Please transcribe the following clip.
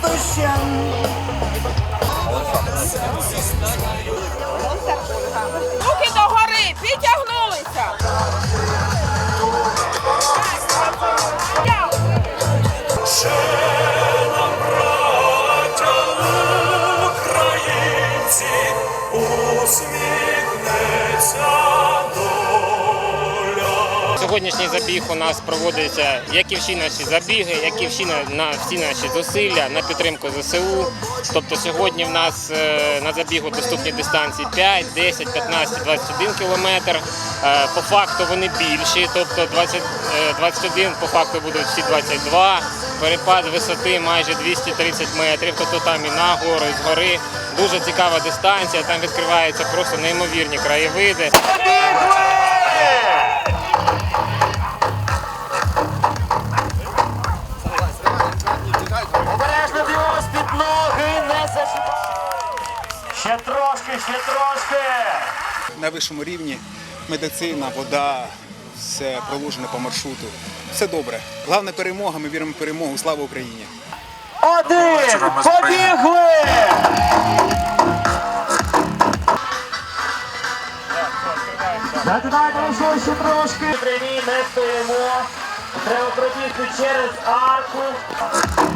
пастощам. Руки догори, підтягнулися. Українці усміхнеться Сьогоднішній забіг у нас проводиться, як і всі наші забіги, як і всі на, всі наші зусилля на підтримку ЗСУ. Тобто сьогодні в нас е, на забігу доступні дистанції 5, 10, 15, 21 кілометр. Е, по факту вони більші, тобто 20, е, 21 по факту будуть всі 22. Перепад висоти майже 230 метрів, тобто там і на гору, і згори. Дуже цікава дистанція, там відкриваються просто неймовірні краєвиди. Обережно під ноги, не зашибай. Ще трошки, ще трошки. на вищому рівні. Медицина, вода, все проложено по маршруту. Все добре. Головна перемога. Ми віримо в перемогу. Слава Україні! Один, побігли! Лише ще трошки. Прямі, не стоїмо. Треба пробігти через арку.